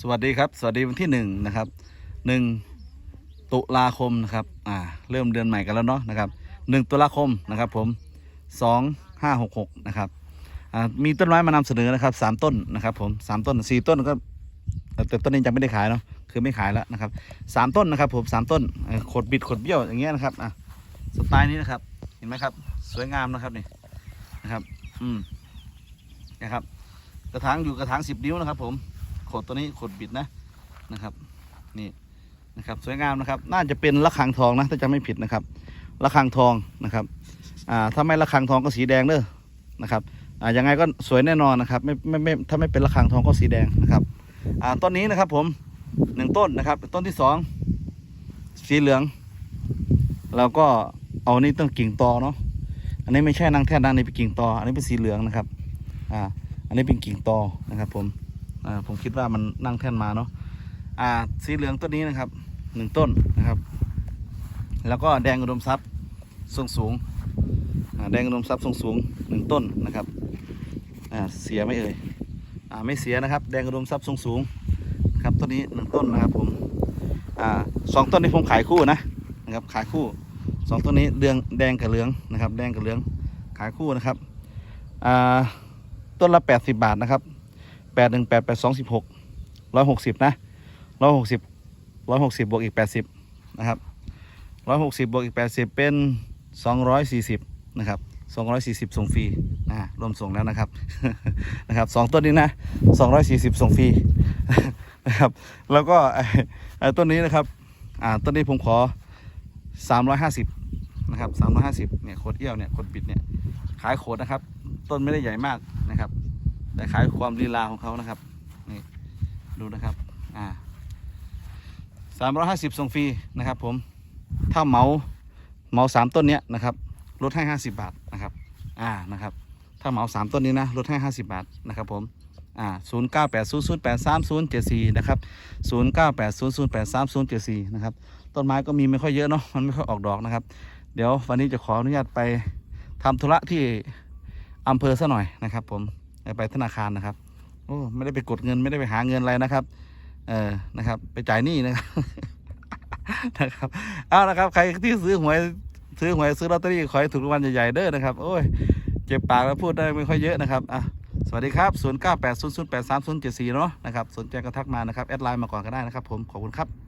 สวัสดีครับ สวัสดีวันที่หนึ่งนะครับหนึ่งตุลาคมนะครับอ่าเริ่มเดือนใหม่กันแล้วเนาะนะครับหนึ่งตุลาคมนะครับผมสองห้าหกหกนะครับอ่ามีต้นไม้มานำเสนอนะครับสามต้นนะครับผมสามต้นสี่ต้นก็แต่ต้นนี้ยังไม่ได้ขายเนาะคือไม่ขายแล้วนะครับสามต้นนะครับผมสามต้นขดบิดขดเบี้ยวอย่างเงี้ยนะครับอะสไตล์นี้นะครับ เห็นไหมครับ สวยงามนะครับนี่นะครับ อืมนะครับ กระถางอยู่กระถางสิบนิ้วนะครับผม ขดตัวนี้ขดบิดนะนะครับ นี่นะครับสวยงามนะครับ น่าจะเป็นระฆังทองนะถ้าจะไม่ผิดนะครับระฆังทองนะครับอ่าถ้าไม่ระฆังทองก็สีแดงเด้อนะครับอ่ายังไงก็สวยแน่นอนนะครับไม่ไม่ไม่ถ้าไม่เป็นระฆังทองก็สีแดงนะครับอ่าต้นนี้นะครับผมหนึ่งต้นนะครับ ต้นที่สองสีเหลืองแล้วก็เอานี่ต้นกิ่งตอเนาะอันนี้ไม่ใช่นางแท่นนางนี่เป็นกิ่งตอ อันนี้เป็นสีเหลืองนะครับอ่าอันนี้เป็นกิ่งตอนะครับผม ผมคิดว่ามันนั่งแท่นมาเนาะอ่าสีเหลืองต้นนี้นะครับหนึ่งต้นนะครับ แล้วก็แดงอุดมทรัพย์สูงสูงแดงอุดมทรัพย์สูงสูงหนึ่งต้นนะครับอ่าเสียไม่เอ่ยอ่าไม่เสียนะครับ แดงอุดมทรัพย์สูงสูงครับต้นนี้หนึ่งต้นนะครับผมอ่าสองต้นนี้ผมขายคู่นะนะครับขายคู่สองต้นนี้เดืองแดงกับเหลืองนะครับ แดงกับเหลืองขายคู่นะครับอ่าต้นละแปดสิบบาทนะครับ แปดหนึ่งแปดแปดสองสิบหกร้อยหกสิบนะร้อยหกสิบร้อยหกสิบบวกอีกแปดสิบนะครับร้อยหกสิบบวกอีกแปดสิบเป็นสองร้อยสี่สิบนะครับสองร้อยสี่สิบส่งฟรีนะรวมส่งแล้วนะครับนะครับสองต้นนี้นะสองร้อยสี่สิบส่งฟรีนะครับแล้วก็ไอ้ต้นนี้นะครับอ่าต้นนี้ผมขอสามร้อยห้าสิบนะครับสามร้อยห้าสิบเนี่ยโคดเอี้ยวเนี่ยโคดบิดเนี่ยขายโคดนะครับ ต้นไม่ได้ใหญ่มาก แต่ขายความลีลาของเขานะครับนี่ดูนะครับอ่าสามร้อยห้าสิบส่งฟรีนะครับผมถ้าเหมาเหมาสามต้นเนี้ยนะครับลดให้ห้าสิบบาทนะครับอ่านะครับถ้าเหมาสามต้นนี้นะลดให้ห้าสิบบาทนะครับผมอ่าศูนย์เก้าแปดศูนย์ศูนย์แปดสามศูนย์เจ็ดสี่นะครับศูนย์เก้าแปดศูนย์ศูนย์แปดสามศูนย์เจ็ดสี่นะครับต้นไม้ก็มีไม่ค่อยเยอะเนาะมันไม่ค่อยออกดอกนะครับ เดี๋ยววันนี้จะขออนุญาตไปทำธุระที่อำเภอซะหน่อยนะครับผม ไปธนาคารนะครับ โอ้ไม่ได้ไปกดเงินไม่ได้ไปหาเงินอะไรนะครับ เออนะครับ ไปจ่ายหนี้นะครับนะครับเอานะครับใครที่ซื้อหวยซื้อหวยซื้อลอตเตอรี่ขอให้ถูกรางวัลใหญ่ๆเด้อนะครับ โอ้ยเจ็บปากแล้วพูดได้ไม่ค่อยเยอะนะครับอะสวัสดีครับ 0 9 8 0 0 8 3 0 7 4 เนาะนะครับ สนใจก็ทักมานะครับ แอดไลน์มาก่อนก็ได้นะครับผม ขอบคุณครับ